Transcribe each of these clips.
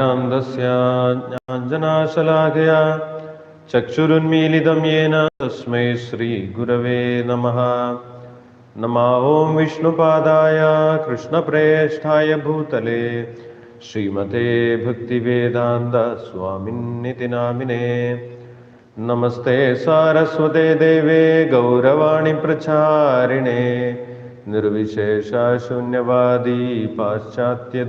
ज्ञानन्दस्य ज्ञाञ्जनाशलाघया चक्षुरुन्मीलितं येन तस्मै श्रीगुरवे नमः। नमा ॐ विष्णुपादाय कृष्णप्रेष्ठाय भूतले श्रीमते भक्तिवेदान्त स्वामिन्निति नामिने नमस्ते सारस्वते देवे गौरवाणि प्रचारिणे। निर्विशेषशून्यवादी पाश्चात्यदेशतारिणे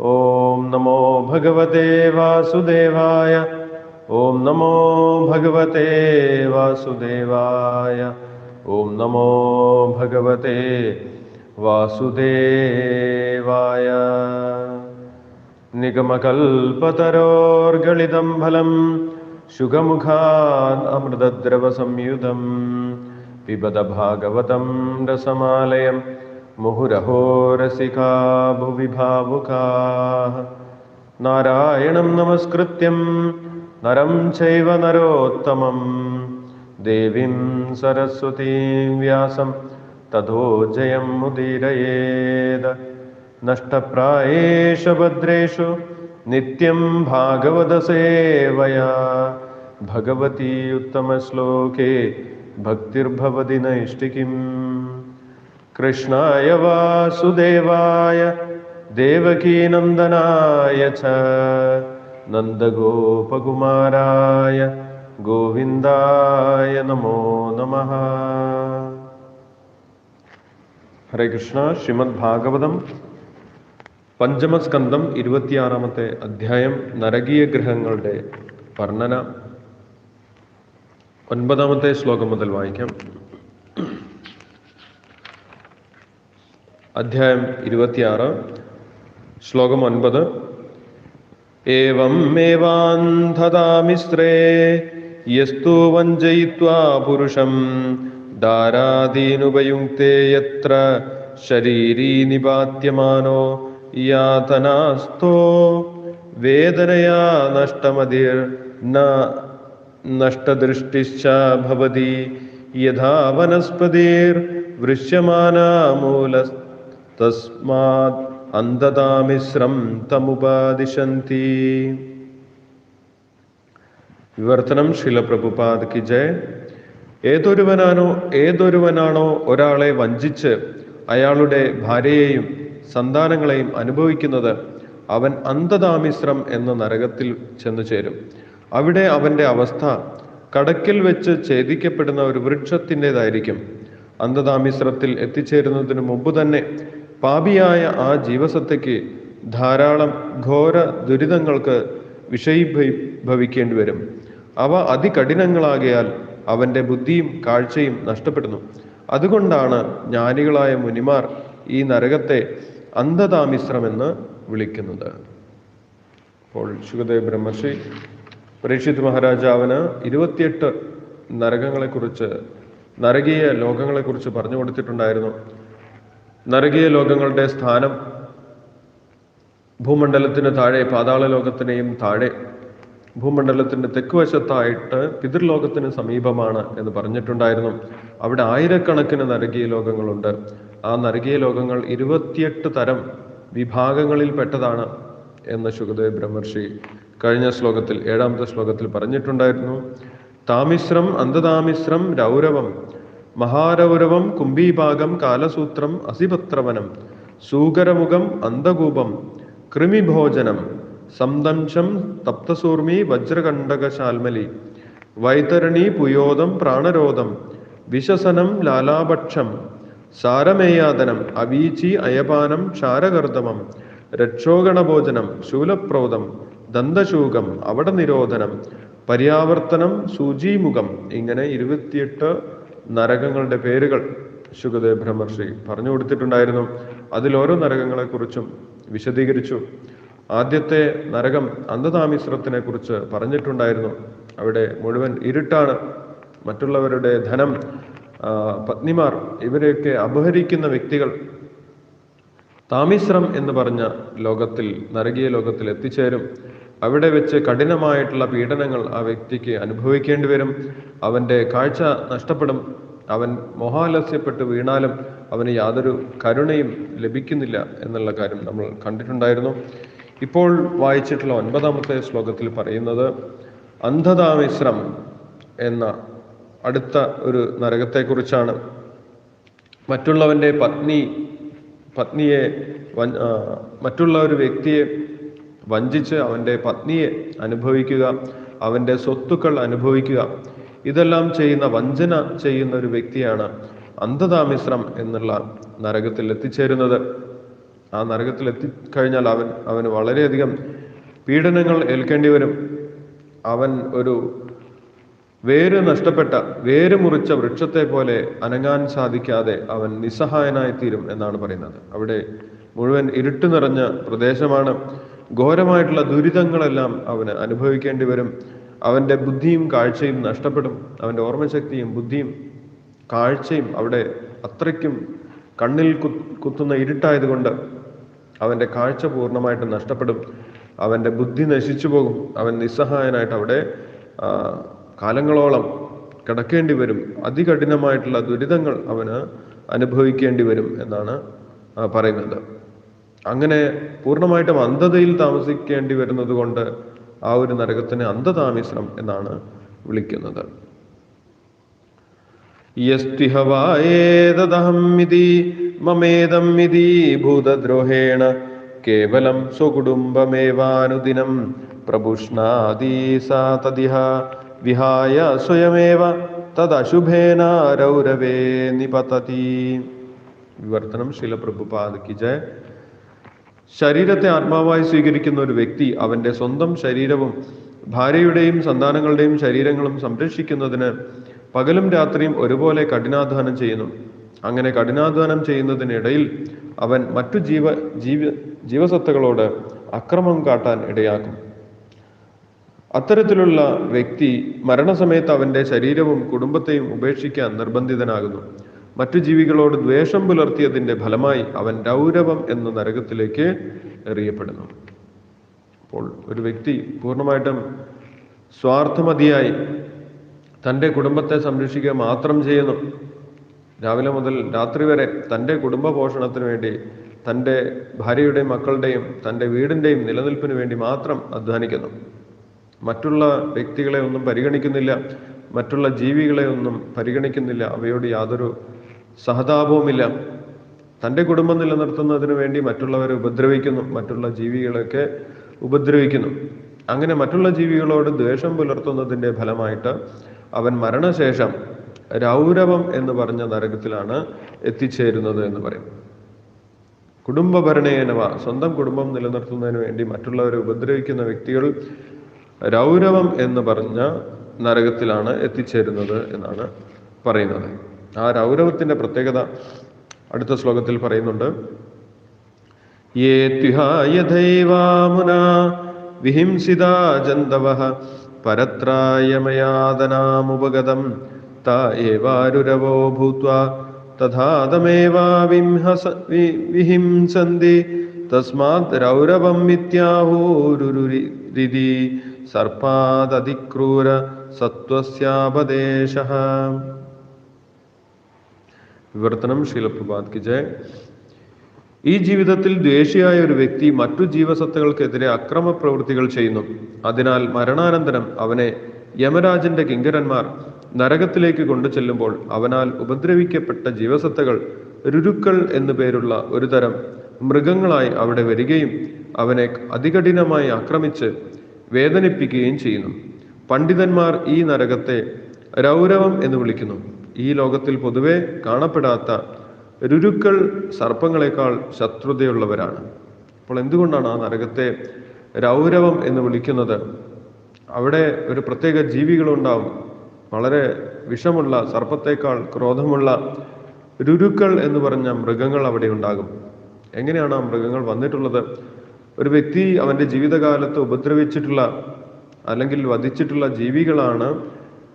ॐ नमो भगवते वासुदेवाय। ॐ नमो भगवते वासुदेवाय। ॐ नमो भगवते वासुदेवाय। निगमकल्पतरोर्गलितं फलं शुगमुखान् अमृतद्रवसंयुतं पिबद भागवतं रसमालयं मुहुरहो रसिका भुवि भावुकाः नारायणं नमस्कृत्यं, नरं चैव नरोत्तमं। देवीं सरस्वतीं व्यासं, ततो जयं मुदीरयेद। नष्टप्रायेषु भद्रेषु नित्यं भागवतसेवया। भगवती उत्तमश्लोके भक्तिर्भवति കൃഷ്ണായ വാസുദേവായ ദേവകീനന്ദനായ ച. നന്ദഗോപകുമാരായ ഗോവിന്ദായ നമോ നമ. ഹരേ കൃഷ്ണ ശ്രീമദ് ഭാഗവതം പഞ്ചമസ്കന്ധം ഇരുപത്തിയാറാമത്തെ അധ്യായം നരകീയ ഗ്രഹങ്ങളുടെ വർണന. ഒൻപതാമത്തെ ശ്ലോകം മുതൽ വായിക്കാം. അധ്യായം ഇരുപത്തിയാറ് ശ്ലോകം ഒൻപത്. ഏവം മേവാന്ധതാമിശ്രേ യസ്തു വഞ്ചയിത്വാ പുരുഷം ദാരാദീനുപയുക്തേ യത്ര ശരീരീ നിപാത്യമാനോ യാതനാസ്തോ വേദനയാ നഷ്ടമതിർ നഷ്ടദൃഷ്ടിശ്ച ഭവതി യഥാ വനസ്പതിർ വൃശ്യമാനാ മൂലസ്തസ്മാത് അന്ധതാമിശ്രം തമുപാദിശന്തി. വിവർത്തനം ശിലപ്രഭുപാദ് കി ജയ. ഏതൊരുവനാണോ ഏതൊരുവനാണോ ഒരാളെ വഞ്ചിച്ച് അയാളുടെ ഭാര്യയെയും സന്താനങ്ങളെയും അനുഭവിക്കുന്നത് അവൻ അന്ധതാമിശ്രം എന്ന നരകത്തിൽ ചെന്നു ചേരും. അവിടെ അവന്റെ അവസ്ഥ കടക്കിൽ വെച്ച് ഛേദിക്കപ്പെടുന്ന ഒരു വൃക്ഷത്തിന്റെതായിരിക്കും. അന്ധതാമിശ്രത്തിൽ എത്തിച്ചേരുന്നതിന് മുമ്പ് തന്നെ പാപിയായ ആ ജീവസത്തയ്ക്ക് ധാരാളം ഘോര ദുരിതങ്ങൾക്ക് വിഷയീഭവിക്കേണ്ടി വരും. അവ അതികഠിനങ്ങളാകയാൽ അവന്റെ ബുദ്ധിയും കാഴ്ചയും നഷ്ടപ്പെടുന്നു. അതുകൊണ്ടാണ് ജ്ഞാനികളായ മുനിമാർ ഈ നരകത്തെ അന്ധതാമിശ്രമെന്ന് വിളിക്കുന്നത്. അപ്പോൾ ശുഗദേവ് ബ്രഹ്മർഷി പരീക്ഷിത് മഹാരാജാവിന് ഇരുപത്തിയെട്ട് നരകങ്ങളെക്കുറിച്ച് നരകീയ ലോകങ്ങളെക്കുറിച്ച് പറഞ്ഞു കൊടുത്തിട്ടുണ്ടായിരുന്നു. നരകീയ ലോകങ്ങളുടെ സ്ഥാനം ഭൂമണ്ഡലത്തിന് താഴെ പാതാള ലോകത്തിനെയും താഴെ ഭൂമണ്ഡലത്തിന്റെ തെക്കുവശത്തായിട്ട് പിതൃലോകത്തിന് സമീപമാണ് എന്ന് പറഞ്ഞിട്ടുണ്ടായിരുന്നു. അവിടെ ആയിരക്കണക്കിന് നരകീയ ലോകങ്ങളുണ്ട്. ആ നരകീയ ലോകങ്ങൾ ഇരുപത്തിയെട്ട് തരം വിഭാഗങ്ങളിൽ പെട്ടതാണ് എന്ന് ശുഗദേവ് ബ്രഹ്മർഷി കഴിഞ്ഞ ശ്ലോകത്തിൽ ഏഴാമത്തെ ശ്ലോകത്തിൽ പറഞ്ഞിട്ടുണ്ടായിരുന്നു. താമിശ്രം അന്ധതാമിശ്രം രൗരവം മഹാരൗരവം കുംഭീഭാഗം കാലസൂത്രം അസിപത്രവനം സൂകരമുഖം അന്ധകൂപം കൃമിഭോജനം സംദംശം തപ്തസൂർമി വജ്രകണ്ടകശാൽമലി വൈതരണി പുയോദം പ്രാണരോധം വിശസനം ലാലാപക്ഷം സാരമേയാദനം അവീചി അയപാനം ക്ഷാരകർദമം രക്ഷോഗണഭോജനം ശൂലപ്രോതം ദന്തശൂകം അവട നിരോധനം പര്യാവർത്തനം സൂചീമുഖം ഇങ്ങനെ ഇരുപത്തിയെട്ട് നരകങ്ങളുടെ പേരുകൾ ശുഗദേവ് ബ്രഹ്മർഷി പറഞ്ഞു കൊടുത്തിട്ടുണ്ടായിരുന്നു. അതിൽ ഓരോ നരകങ്ങളെക്കുറിച്ചും വിശദീകരിച്ചു. ആദ്യത്തെ നരകം അന്ധതാമിശ്രത്തിനെ കുറിച്ച് പറഞ്ഞിട്ടുണ്ടായിരുന്നു. അവിടെ മുഴുവൻ ഇരുട്ടാണ്. മറ്റുള്ളവരുടെ ധനം പത്നിമാർ ഇവരെയൊക്കെ അപഹരിക്കുന്ന വ്യക്തികൾ. താമിശ്രം എന്ന് പറഞ്ഞ ലോകത്തിൽ നരകീയ ലോകത്തിൽ എത്തിച്ചേരും. അവിടെ വെച്ച് കഠിനമായിട്ടുള്ള പീഡനങ്ങൾ ആ വ്യക്തിക്ക് അനുഭവിക്കേണ്ടി വരും. അവന്റെ കാഴ്ച നഷ്ടപ്പെടും. അവൻ മോഹാലസ്യപ്പെട്ട് വീണാലും അവന് യാതൊരു കരുണയും ലഭിക്കുന്നില്ല എന്നുള്ള കാര്യം നമ്മൾ കണ്ടിട്ടുണ്ടായിരുന്നു. ഇപ്പോൾ വായിച്ചിട്ടുള്ള ഒൻപതാമത്തെ ശ്ലോകത്തിൽ പറയുന്നത് അന്ധതാമിശ്രം എന്ന അടുത്ത ഒരു നരകത്തെക്കുറിച്ചാണ്. മറ്റുള്ളവന്റെ പത്നി പത്നിയെ മറ്റുള്ള ഒരു വ്യക്തിയെ വഞ്ചിച്ച് അവന്റെ പത്നിയെ അനുഭവിക്കുക അവന്റെ സ്വത്തുക്കൾ അനുഭവിക്കുക. ഇതെല്ലാം ചെയ്യുന്ന വഞ്ചന ചെയ്യുന്ന ഒരു വ്യക്തിയാണ് അന്ധതാമിശ്രം എന്നുള്ള നരകത്തിൽ എത്തിച്ചേരുന്നത്. ആ നരകത്തിൽ എത്തിക്കഴിഞ്ഞാൽ അവൻ അവന് വളരെയധികം പീഡനങ്ങൾ ഏൽക്കേണ്ടി വരും. അവൻ ഒരു വേര് നഷ്ടപ്പെട്ട വേര് മുറിച്ച വൃക്ഷത്തെ പോലെ അനങ്ങാൻ സാധിക്കാതെ അവൻ നിസ്സഹായനായിത്തീരും എന്നാണ് പറയുന്നത്. അവിടെ മുഴുവൻ ഇരുട്ട് നിറഞ്ഞ പ്രദേശമാണ്. ഘോരമായിട്ടുള്ള ദുരിതങ്ങളെല്ലാം അവന് അനുഭവിക്കേണ്ടി വരും. അവന്റെ ബുദ്ധിയും കാഴ്ചയും നഷ്ടപ്പെടും. അവന്റെ ഓർമ്മശക്തിയും ബുദ്ധിയും കാഴ്ചയും അവിടെ അത്രയ്ക്കും കണ്ണിൽ കുത്തുന്ന ഇരുട്ടായതുകൊണ്ട് അവന്റെ കാഴ്ച പൂർണമായിട്ട് നഷ്ടപ്പെടും. അവന്റെ ബുദ്ധി നശിച്ചു പോകും. അവൻ നിസ്സഹായനായിട്ട് അവിടെ കാലങ്ങളോളം കിടക്കേണ്ടി വരും. അതികഠിനമായിട്ടുള്ള ദുരിതങ്ങൾ അവന് അനുഭവിക്കേണ്ടി വരും എന്നാണ് പറയുന്നത്. അങ്ങനെ പൂർണമായിട്ടും അന്ധതയിൽ താമസിക്കേണ്ടി വരുന്നത് കൊണ്ട് ആ ഒരു നരകത്തിന് അന്ധതാമിശ്രം എന്നാണ് വിളിക്കുന്നത്. യസ്തിഹവായേതദഹം ഇതി മമേദം ഇതി ഭൂതദ്രോഹേണ കേവലം സ്വകുടുംബമേവാനുദിനം പ്രഭുഷ്ണാദീ സാ വിഹായ സ്വയമേവ തദശുഭേന രൗരവേ നിപതതി. വിവർത്തനം ശിലപ്രഭുപാദ് ജയ. ശരീരത്തെ ആത്മാവായി സ്വീകരിക്കുന്ന ഒരു വ്യക്തി അവന്റെ സ്വന്തം ശരീരവും ഭാര്യയുടെയും സന്താനങ്ങളുടെയും ശരീരങ്ങളും സംരക്ഷിക്കുന്നതിന് പകലും രാത്രിയും ഒരുപോലെ കഠിനാധ്വാനം ചെയ്യുന്നു. അങ്ങനെ കഠിനാധ്വാനം ചെയ്യുന്നതിനിടയിൽ അവൻ മറ്റു ജീവ ജീവ ജീവസത്തകളോട് അക്രമം കാട്ടാൻ ഇടയാക്കും. അത്തരത്തിലുള്ള വ്യക്തി മരണസമയത്ത് അവന്റെ ശരീരവും കുടുംബത്തെയും ഉപേക്ഷിക്കാൻ നിർബന്ധിതനാകുന്നു. മറ്റു ജീവികളോട് ദ്വേഷം പുലർത്തിയതിന്റെ ഫലമായി അവൻ രൗരവം എന്ന നരകത്തിലേക്ക് എറിയപ്പെടുന്നു. അപ്പോൾ ഒരു വ്യക്തി പൂർണമായിട്ടും സ്വാർത്ഥമതിയായി തന്റെ കുടുംബത്തെ സംരക്ഷിക്കുക മാത്രം ചെയ്യുന്നു. രാവിലെ മുതൽ രാത്രി വരെ തന്റെ കുടുംബ പോഷണത്തിന് വേണ്ടി തന്റെ ഭാര്യയുടെയും മക്കളുടെയും തന്റെ വീടിന്റെയും നിലനിൽപ്പിന് വേണ്ടി മാത്രം അധ്വാനിക്കുന്നു. മറ്റുള്ള വ്യക്തികളെ ഒന്നും പരിഗണിക്കുന്നില്ല മറ്റുള്ള ജീവികളെ ഒന്നും പരിഗണിക്കുന്നില്ല. അവയോട് യാതൊരു സഹതാപവുമില്ല. തന്റെ കുടുംബം നിലനിർത്തുന്നതിന് വേണ്ടി മറ്റുള്ളവരെ ഉപദ്രവിക്കുന്നു മറ്റുള്ള ജീവികളൊക്കെ ഉപദ്രവിക്കുന്നു. അങ്ങനെ മറ്റുള്ള ജീവികളോട് ദ്വേഷം പുലർത്തുന്നതിന്റെ ഫലമായിട്ട് അവൻ മരണശേഷം രൗരവം എന്ന് പറഞ്ഞ നരകത്തിലാണ് എത്തിച്ചേരുന്നത് എന്ന് പറയും. കുടുംബഭരണേനവ സ്വന്തം കുടുംബം നിലനിർത്തുന്നതിന് വേണ്ടി മറ്റുള്ളവരെ ഉപദ്രവിക്കുന്ന വ്യക്തികൾ രൗരവം എന്ന് പറഞ്ഞ നരകത്തിലാണ് എത്തിച്ചേരുന്നത് എന്നാണ് പറയുന്നത്. ആ രൗരവത്തിന്റെ പ്രത്യേകത അടുത്ത ശ്ലോകത്തിൽ പറയുന്നുണ്ട്. യേ ത്വിഹായ ദൈവാമുന വിഹിംസിതാ ജന്തവ പരത്രായമയാതനാമുപഗതം ത ഏവാരുരവോ ഭൂത്വാ തഥാതമേവാ വിംഹസ വി- വിഹിംസന്തി തസ്മാത് രൗരവം മിഥ്യാഹൂരുരുരിതി സർപ്പാദതിക്രൂര സത്വസ്യാപദേശ. വിവർത്തനം ശീലപ്രഭാത് കി ജയ ഈ ജീവിതത്തിൽ ദ്വേഷിയായ ഒരു വ്യക്തി മറ്റു ജീവസത്തകൾക്കെതിരെ അക്രമ പ്രവൃത്തികൾ ചെയ്യുന്നു. അതിനാൽ മരണാനന്തരം അവനെ യമരാജന്റെ കിങ്കരന്മാർ നരകത്തിലേക്ക് കൊണ്ടു ചെല്ലുമ്പോൾ അവനാൽ ഉപദ്രവിക്കപ്പെട്ട ജീവസത്തകൾ രുരുക്കൾ എന്നു പേരുള്ള ഒരു തരം മൃഗങ്ങളായി അവിടെ വരികയും അവനെ അതികഠിനമായി ആക്രമിച്ച് വേദനിപ്പിക്കുകയും ചെയ്യുന്നു. പണ്ഡിതന്മാർ ഈ നരകത്തെ രൗരവം എന്ന് വിളിക്കുന്നു. ഈ ലോകത്തിൽ പൊതുവെ കാണപ്പെടാത്ത രുരുക്കൾ സർപ്പങ്ങളെക്കാൾ ശത്രുതയുള്ളവരാണ്. അപ്പോൾ എന്തുകൊണ്ടാണ് ആ നരകത്തെ രൗരവം എന്ന് വിളിക്കുന്നത്? അവിടെ ഒരു പ്രത്യേക ജീവികളുണ്ടാവും. വളരെ വിഷമുള്ള സർപ്പത്തേക്കാൾ ക്രോധമുള്ള രുരുക്കൾ എന്ന് പറഞ്ഞ മൃഗങ്ങൾ അവിടെ ഉണ്ടാകും. എങ്ങനെയാണ് ആ മൃഗങ്ങൾ വന്നിട്ടുള്ളത്? ഒരു വ്യക്തി അവന്റെ ജീവിതകാലത്ത് ഉപദ്രവിച്ചിട്ടുള്ള അല്ലെങ്കിൽ വധിച്ചിട്ടുള്ള ജീവികളാണ്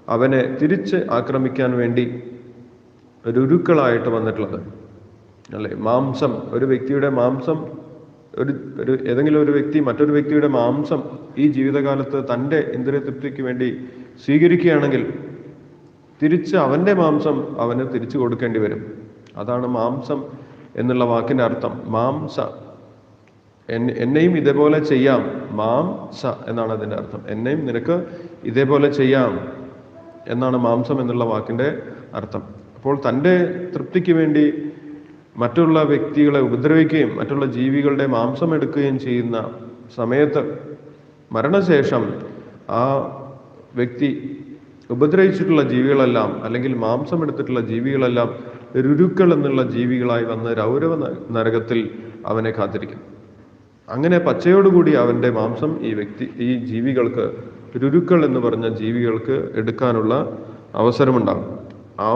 അവനെ തിരിച്ച് ആക്രമിക്കാൻ വേണ്ടി രുരുക്കളായിട്ട് വന്നിട്ടുള്ളത്. അല്ലെ? മാംസം. ഒരു വ്യക്തിയുടെ മാംസം ഒരു ഒരു ഏതെങ്കിലും ഒരു വ്യക്തി മറ്റൊരു വ്യക്തിയുടെ മാംസം ഈ ജീവിതകാലത്ത് തന്റെ ഇന്ദ്രിയതൃപ്തിക്ക് വേണ്ടി സ്വീകരിക്കുകയാണെങ്കിൽ തിരിച്ച് അവന്റെ മാംസം അവന് തിരിച്ചു കൊടുക്കേണ്ടി വരും. അതാണ് മാംസം എന്നുള്ള വാക്കിന്റെ അർത്ഥം. മാംസ. എന്നെ- എന്നെയും ഇതേപോലെ ചെയ്യാം. മാംസ എന്നാണ് അതിന്റെ അർത്ഥം. എന്നെയും നിനക്ക് ഇതേപോലെ ചെയ്യാം. എന്നാണ് മാംസം എന്നുള്ള വാക്കിന്റെ അർത്ഥം. അപ്പോൾ തന്റെ തൃപ്തിക്ക് വേണ്ടി മറ്റുള്ള വ്യക്തികളെ ഉപദ്രവിക്കുകയും മറ്റുള്ള ജീവികളുടെ മാംസം എടുക്കുകയും ചെയ്യുന്ന സമയത്ത് മരണശേഷം ആ വ്യക്തി ഉപദ്രവിച്ചിട്ടുള്ള ജീവികളെല്ലാം അല്ലെങ്കിൽ മാംസം എടുത്തിട്ടുള്ള ജീവികളെല്ലാം രുരുക്കൾ എന്നുള്ള ജീവികളായി വന്ന് രൗരവ നരകത്തിൽ അവനെ കാത്തിരിക്കും അങ്ങനെ പച്ചയോടുകൂടി അവന്റെ മാംസം ഈ വ്യക്തി ഈ ജീവികൾക്ക് രുരുക്കൾ എന്ന് പറഞ്ഞ ജീവികൾക്ക് എടുക്കാനുള്ള അവസരമുണ്ടാകും. ആ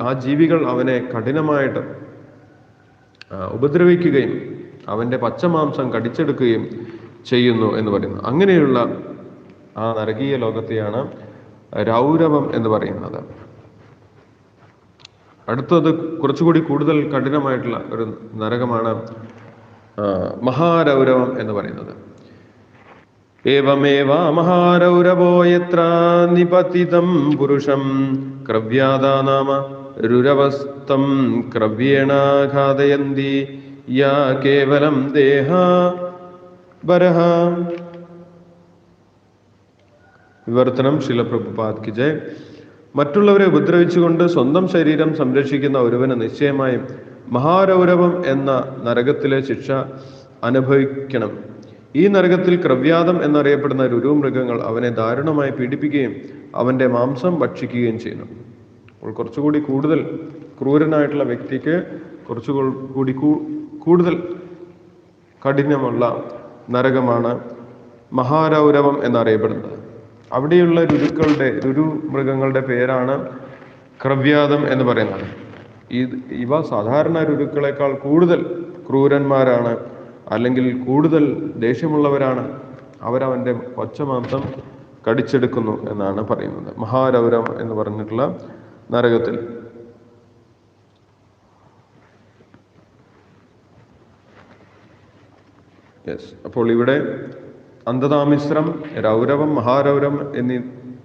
ആ ജീവികൾ അവനെ കഠിനമായിട്ട് ഉപദ്രവിക്കുകയും അവന്റെ പച്ചമാംസം കടിച്ചെടുക്കുകയും ചെയ്യുന്നു എന്ന് പറയുന്നു. അങ്ങനെയുള്ള ആ നരകീയ ലോകത്തെയാണ് രൗരവം എന്ന് പറയുന്നത്. അടുത്തത് കുറച്ചുകൂടി കൂടുതൽ കഠിനമായിട്ടുള്ള ഒരു നരകമാണ് മഹാരൗരവം എന്ന് പറയുന്നത്. മഹാരൗരവോ യത്ര നിപതിതം പുരുഷം ക്രവ്യാദാ നാമ രുരവസ്തം ക്രവ്യേണ ഘാതയന്തി യാ കേവലം ദേഹ വരഹ വിവർത്തനം ശിലപ്രഭുപാദ് കി ജയ് മറ്റുള്ളവരെ ഉപദ്രവിച്ചുകൊണ്ട് സ്വന്തം ശരീരം സംരക്ഷിക്കുന്ന ഒരുവന് നിശ്ചയമായും മഹാരൗരവം എന്ന നരകത്തിലെ ശിക്ഷ അനുഭവിക്കണം. ഈ നരകത്തിൽ ക്രവ്യാദം എന്നറിയപ്പെടുന്ന രുരു മൃഗങ്ങൾ അവനെ ദാരുണമായി പീഡിപ്പിക്കുകയും അവന്റെ മാംസം ഭക്ഷിക്കുകയും ചെയ്യുന്നു. അപ്പോൾ കുറച്ചുകൂടി കൂടുതൽ ക്രൂരനായിട്ടുള്ള വ്യക്തിക്ക് കുറച്ചുകൂടി കൂടി കൂടുതൽ കഠിനമുള്ള നരകമാണ് മഹാരൗരവം എന്നറിയപ്പെടുന്നത്. അവിടെയുള്ള രുരുക്കളുടെ രുരു മൃഗങ്ങളുടെ പേരാണ് ക്രവ്യാദം എന്ന് പറയുന്നത്. ഇത് ഇവ സാധാരണ രുരുക്കളെക്കാൾ കൂടുതൽ ക്രൂരന്മാരാണ് അല്ലെങ്കിൽ കൂടുതൽ ദേഷ്യമുള്ളവരാണ് അവരവന്റെ ഒച്ചമാംസം കടിച്ചെടുക്കുന്നു എന്നാണ് പറയുന്നത്. മഹാരൗരം എന്ന് പറഞ്ഞിട്ടുള്ള നരകത്തിൽ. യെസ് അപ്പോൾ ഇവിടെ അന്ധതാമിശ്രം രൗരവം മഹാരൗരം എന്നീ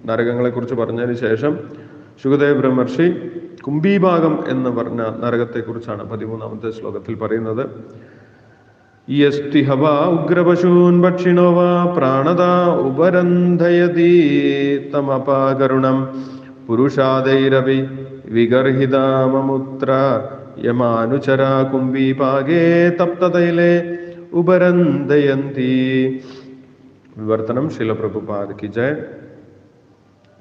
നരകങ്ങളെക്കുറിച്ച് പറഞ്ഞതിന് ശേഷം ശുഗദേവ് ബ്രഹ്മർഷി കുംഭീഭാഗം എന്ന് പറഞ്ഞ നരകത്തെക്കുറിച്ചാണ് പതിമൂന്നാമത്തെ ശ്ലോകത്തിൽ പറയുന്നത്. യസ്തി ഹവ ഉഗ്രപശൂൻ ഭക്ഷിണോ വാ പ്രാണത ഉപരന്ധയതി തമപാകരുണം. പുരുഷാദൈരവി വിഗർഹിതാമമുത്ര യമാനുചര കുംഭീപാകേ തപ്തതൈലെ ഉപരന്ധയന്തി. വിവർത്തനം ശിലപ്രഭുപാദ് ജയ.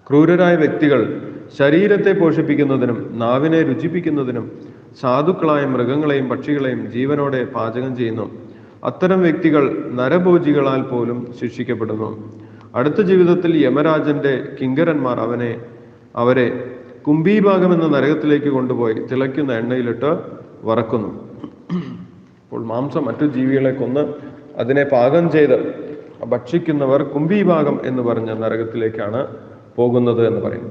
ക്രൂരരായ വ്യക്തികൾ ശരീരത്തെ പോഷിപ്പിക്കുന്നതിനും നാവിനെ രുചിപ്പിക്കുന്നതിനും സാധുക്കളായ മൃഗങ്ങളെയും പക്ഷികളെയും ജീവനോടെ പാചകം ചെയ്യുന്നു. അത്തരം വ്യക്തികൾ നരഭോജികളാൽ പോലും ശിക്ഷിക്കപ്പെടുന്നു. അടുത്ത ജീവിതത്തിൽ യമരാജന്റെ കിങ്കരന്മാർ അവനെ അവരെ കുംഭീഭാഗം എന്ന നരകത്തിലേക്ക് കൊണ്ടുപോയി തിളയ്ക്കുന്ന എണ്ണയിലിട്ട് വറക്കുന്നു. അപ്പോൾ മാംസം മറ്റു ജീവികളെ കൊന്ന് അതിനെ പാകം ചെയ്ത് ഭക്ഷിക്കുന്നവർ കുംഭീഭാഗം എന്ന് പറഞ്ഞ നരകത്തിലേക്കാണ് പോകുന്നത് എന്ന് പറയും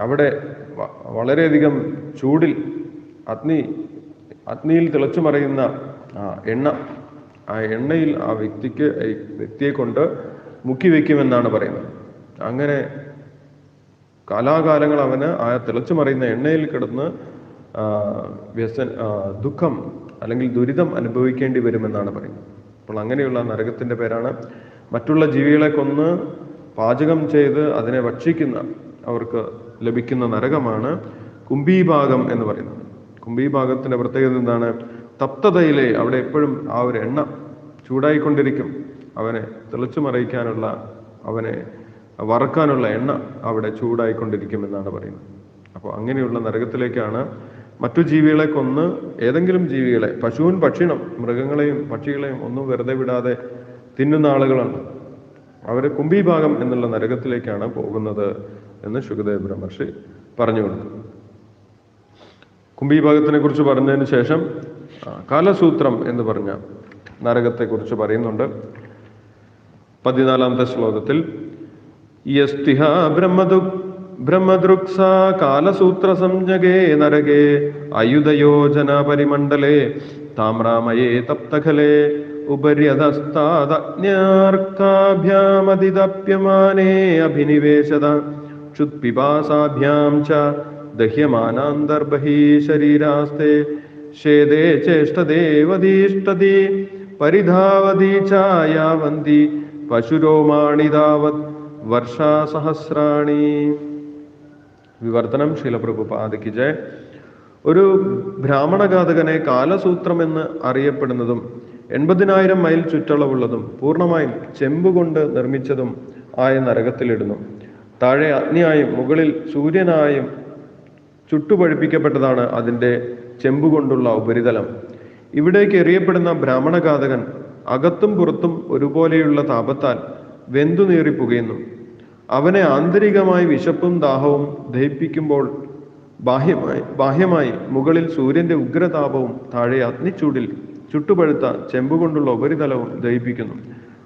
അവിടെ വളരെയധികം ചൂടിൽ അഗ്നി അഗ്നിയിൽ തിളച്ചു മറയുന്ന എണ്ണ ആ എണ്ണയിൽ ആ വ്യക്തിക്ക് വ്യക്തിയെ കൊണ്ട് മുക്കി വയ്ക്കുമെന്നാണ് പറയുന്നത്. അങ്ങനെ കാലാകാലങ്ങൾ അവന് ആ തിളച്ചു മറിയുന്ന എണ്ണയിൽ കിടന്ന് വ്യസ ദുഃഖം അല്ലെങ്കിൽ ദുരിതം അനുഭവിക്കേണ്ടി വരുമെന്നാണ് പറയുന്നത്. അപ്പോൾ അങ്ങനെയുള്ള നരകത്തിന്റെ പേരാണ് മറ്റുള്ള ജീവികളെ കൊന്ന് പാചകം ചെയ്ത് അതിനെ ഭക്ഷിക്കുന്ന അവർക്ക് ലഭിക്കുന്ന നരകമാണ് കുംഭീഭാഗം എന്ന് പറയുന്നത്. കുംഭീഭാഗത്തിന്റെ പ്രത്യേകത എന്താണ്? തപ്തതയിലെ അവിടെ എപ്പോഴും ആ ഒരു എണ്ണ ചൂടായിക്കൊണ്ടിരിക്കും. അവനെ തെളിച്ചു മറിയിക്കാനുള്ള അവനെ വറക്കാനുള്ള എണ്ണ അവിടെ ചൂടായിക്കൊണ്ടിരിക്കുമെന്നാണ് പറയുന്നത്. അപ്പോൾ അങ്ങനെയുള്ള നരകത്തിലേക്കാണ് മറ്റു ജീവികളെ കൊന്ന് ഏതെങ്കിലും ജീവികളെ പശുവും ഭക്ഷണം മൃഗങ്ങളെയും പക്ഷികളെയും ഒന്നും വെറുതെ വിടാതെ തിന്നുന്ന ആളുകളാണ്. അവർ കുംഭീഭാഗം എന്നുള്ള നരകത്തിലേക്കാണ് പോകുന്നത് എന്ന് ശുഖദേവ് ബ്രഹ്മർഷി പറഞ്ഞു കൊടുക്കുന്നു. കുംഭീഭാഗത്തിനെ കുറിച്ച് പറഞ്ഞതിന് ശേഷം കാലസൂത്രം എന്ന് പറഞ്ഞ നരകത്തെക്കുറിച്ച് പറയുന്നുണ്ട്. പതിനാലാമത്തെ ശ്ലോകത്തിൽ യസ്തിഹ ബ്രഹ്മദു ബ്രഹ്മദൃക്സ കാലസൂത്ര സംജ്ഞകേ നരകേ അയുധയോജന പരിമണ്ഡലേ താമ്രാമയേ തപ്തഖലേ ഉപര്യതസ്താദജ്ഞാർക്കാഭ്യാമതിദപ്യമാനേ അഭിനിവേശത ക്ഷുത്പിപാസാഭ്യാം ച ദഹ്യമാനാന്തർബഹീ ശരീരാസ്തേ ഷേദേ ചേഷ്ടദേവതീഷ്ടതി പരിധാവതി ചായാവന്തി പശുരോമാണി താവത് വർഷാസഹസ്രാണി വിവർത്തനം ശീലപ്രഭുപാദിക്ക് ജയ. ഒരു ബ്രാഹ്മണഘാതകനെ കാലസൂത്രം എന്ന് അറിയപ്പെടുന്നതും എൺപതിനായിരം മൈൽ ചുറ്റളവുള്ളതും പൂർണമായും ചെമ്പുകൊണ്ട് നിർമ്മിച്ചതും ആയ നരകത്തിലിടുന്നു. താഴെ അഗ്നിയായും മുകളിൽ സൂര്യനായും ചുട്ടുപഴിപ്പിക്കപ്പെട്ടതാണ് അതിന്റെ ചെമ്പുകൊണ്ടുള്ള ഉപരിതലം. ഇവിടേക്ക് എറിയപ്പെടുന്ന ബ്രാഹ്മണഘാതകൻ അകത്തും പുറത്തും ഒരുപോലെയുള്ള താപത്താൽ വെന്തുനീറി പുകയുന്നു. അവനെ ആന്തരികമായി വിശപ്പും ദാഹവും ദഹിപ്പിക്കുമ്പോൾ ബാഹ്യമായി ബാഹ്യമായി മുകളിൽ സൂര്യന്റെ ഉഗ്രതാപവും താഴെ അഗ്നിച്ചൂടിൽ ചുട്ടുപഴുത്ത ചെമ്പുകൊണ്ടുള്ള ഉപരിതലവും ദഹിപ്പിക്കുന്നു.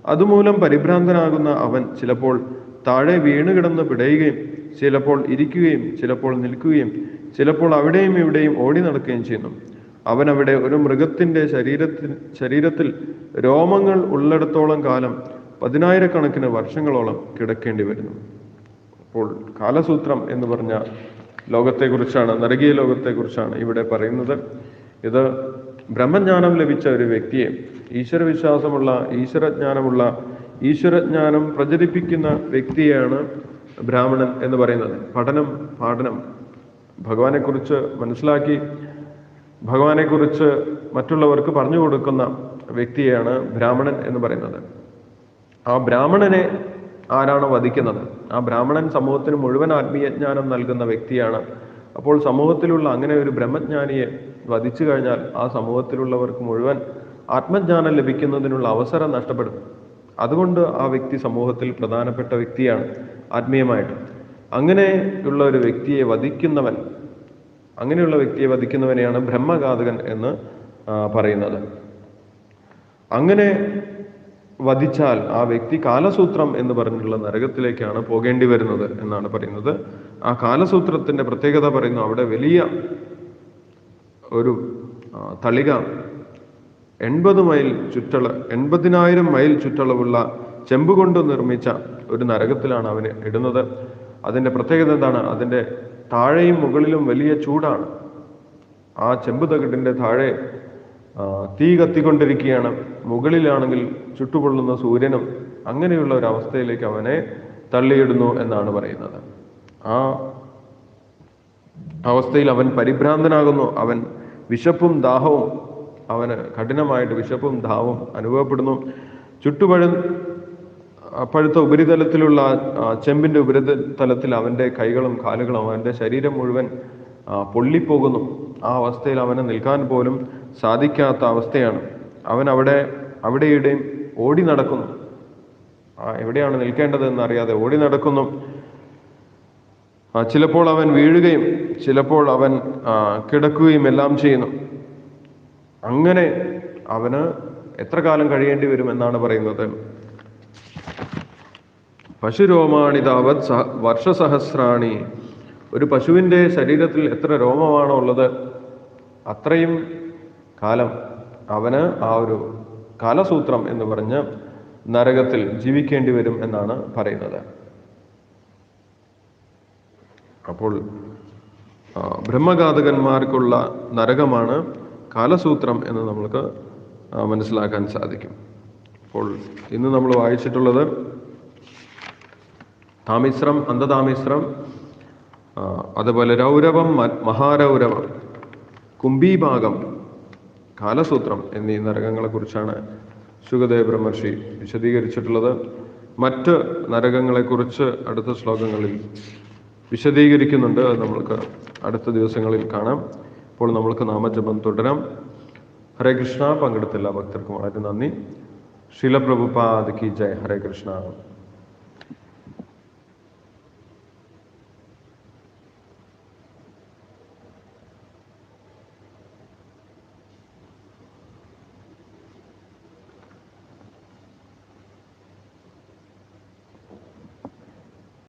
അതുമൂലം പരിഭ്രാന്തനാകുന്ന അവൻ ചിലപ്പോൾ താഴെ വീണുകിടന്ന് പിടയുകയും ചിലപ്പോൾ ഇരിക്കുകയും ചിലപ്പോൾ നിൽക്കുകയും ചിലപ്പോൾ അവിടെയും ഇവിടെയും ഓടി നടക്കുകയും ചെയ്യുന്നു. അവൻ അവിടെ ഒരു മൃഗത്തിന്റെ ശരീരത്തിൽ ശരീരത്തിൽ രോമങ്ങൾ ഉള്ളിടത്തോളം കാലം പതിനായിരക്കണക്കിന് വർഷങ്ങളോളം കിടക്കേണ്ടി വരുന്നു. അപ്പോൾ കാലസൂത്രം എന്ന് പറഞ്ഞ ലോകത്തെക്കുറിച്ചാണ് നരകീയ ലോകത്തെക്കുറിച്ചാണ് ഇവിടെ പറയുന്നത്. ഇത് ബ്രഹ്മജ്ഞാനം ലഭിച്ച ഒരു വ്യക്തിയെ ഈശ്വരവിശ്വാസമുള്ള ഈശ്വരജ്ഞാനമുള്ള ഈശ്വരജ്ഞാനം പ്രചരിപ്പിക്കുന്ന വ്യക്തിയാണ് ബ്രാഹ്മണൻ എന്ന് പറയുന്നത്. പഠനം പാഠനം ഭഗവാനെക്കുറിച്ച് മനസ്സിലാക്കി ഭഗവാനെക്കുറിച്ച് മറ്റുള്ളവർക്ക് പറഞ്ഞു കൊടുക്കുന്ന വ്യക്തിയാണ് ബ്രാഹ്മണൻ എന്ന് പറയുന്നത്. ആ ബ്രാഹ്മണനെ ആരാണോ വധിക്കുന്നത്? ആ ബ്രാഹ്മണൻ സമൂഹത്തിന് മുഴുവൻ ആത്മീയജ്ഞാനം നൽകുന്ന വ്യക്തിയാണ്. അപ്പോൾ സമൂഹത്തിലുള്ള അങ്ങനെ ഒരു ബ്രഹ്മജ്ഞാനിയെ വധിച്ചു കഴിഞ്ഞാൽ ആ സമൂഹത്തിലുള്ളവർക്ക് മുഴുവൻ ആത്മജ്ഞാനം ലഭിക്കുന്നതിനുള്ള അവസരം നഷ്ടപ്പെടും. അതുകൊണ്ട് ആ വ്യക്തി സമൂഹത്തിൽ പ്രധാനപ്പെട്ട വ്യക്തിയാണ് ആത്മീയമായിട്ട്. അങ്ങനെയുള്ള ഒരു വ്യക്തിയെ വധിക്കുന്നവൻ അങ്ങനെയുള്ള വ്യക്തിയെ വധിക്കുന്നവനെയാണ് ബ്രഹ്മഘാതകൻ എന്ന് പറയുന്നത്. അങ്ങനെ വധിച്ചാൽ ആ വ്യക്തി കാലസൂത്രം എന്ന് പറഞ്ഞുള്ള നരകത്തിലേക്കാണ് പോകേണ്ടി വരുന്നത് എന്നാണ് പറയുന്നത്. ആ കാലസൂത്രത്തിന്റെ പ്രത്യേകത പറയുന്നു. അവിടെ വലിയ ഒരു തളിക എൺപത് മൈൽ ചുറ്റള എൺപതിനായിരം മൈൽ ചുറ്റളവുള്ള ചെമ്പ് കൊണ്ട് നിർമ്മിച്ച ഒരു നരകത്തിലാണ് അവന് ഇടുന്നത്. അതിന്റെ പ്രത്യേകത എന്താണ്? അതിന്റെ താഴെയും മുകളിലും വലിയ ചൂടാണ്. ആ ചെമ്പ് തകിടിന്റെ താഴെ തീ കത്തിക്കൊണ്ടിരിക്കുകയാണ്. മുകളിലാണെങ്കിൽ ചുട്ടുപൊള്ളുന്ന സൂര്യനും അങ്ങനെയുള്ള ഒരു അവസ്ഥയിലേക്ക് അവനെ തള്ളിയിടുന്നു എന്നാണ് പറയുന്നത്. ആ അവസ്ഥയിൽ അവൻ പരിഭ്രാന്തനാകുന്നു. അവൻ വിശപ്പും ദാഹവും അവന് കഠിനമായിട്ട് വിശപ്പും ദാഹവും അനുഭവപ്പെടുന്നു. ചുട്ടുപഴ പഴുത്ത ഉപരിതലത്തിലുള്ള ചെമ്പിന്റെ ഉപരിതലത്തിൽ അവന്റെ കൈകളും കാലുകളും അവന്റെ ശരീരം മുഴുവൻ പൊള്ളിപ്പോകുന്നു. ആ അവസ്ഥയിൽ അവന് നിൽക്കാൻ പോലും സാധിക്കാത്ത അവസ്ഥയാണ്. അവൻ അവിടെ അവിടെയിടെയും ഓടി നടക്കുന്നു. ആ എവിടെയാണ് നിൽക്കേണ്ടതെന്ന് അറിയാതെ ഓടി നടക്കുന്നു. ചിലപ്പോൾ അവൻ വീഴുകയും ചിലപ്പോൾ അവൻ കിടക്കുകയും എല്ലാം ചെയ്യുന്നു. അങ്ങനെ അവന് എത്ര കാലം കഴിയേണ്ടി വരും എന്നാണ് പറയുന്നത്. പശുരോമാണിതാവത് സഹ വർഷസഹസ്രാണി. ഒരു പശുവിന്റെ ശരീരത്തിൽ എത്ര രോമമാണോ ഉള്ളത് അത്രയും കാലം അവന് ആ ഒരു കാലസൂത്രം എന്ന് പറഞ്ഞ് നരകത്തിൽ ജീവിക്കേണ്ടി വരും എന്നാണ് പറയുന്നത്. അപ്പോൾ ബ്രഹ്മഘാതകന്മാർക്കുള്ള നരകമാണ് കാലസൂത്രം എന്ന് നമ്മൾക്ക് മനസ്സിലാക്കാൻ സാധിക്കും. അപ്പോൾ ഇന്ന് നമ്മൾ വായിച്ചിട്ടുള്ളത് താമിശ്രം അന്ധതാമിശ്രം അതുപോലെ രൗരവം മഹാരൗരവം കുംഭീഭാഗം കാലസൂത്രം എന്നീ നരകങ്ങളെക്കുറിച്ചാണ് ശുഗദേവ ബ്രഹ്മർഷി വിശദീകരിച്ചിട്ടുള്ളത്. മറ്റ് നരകങ്ങളെക്കുറിച്ച് അടുത്ത ശ്ലോകങ്ങളിൽ വിശദീകരിക്കുന്നുണ്ട്. അത് നമ്മൾക്ക് അടുത്ത ദിവസങ്ങളിൽ കാണാം. ഇപ്പോൾ നമ്മൾക്ക് നാമജപം തുടരാം. ഹരേ കൃഷ്ണ. പങ്കെടുത്ത എല്ലാ ഭക്തർക്കും വളരെ നന്ദി. ശീലപ്രഭുപാദ് കി ജയ്. ഹരേ കൃഷ്ണ.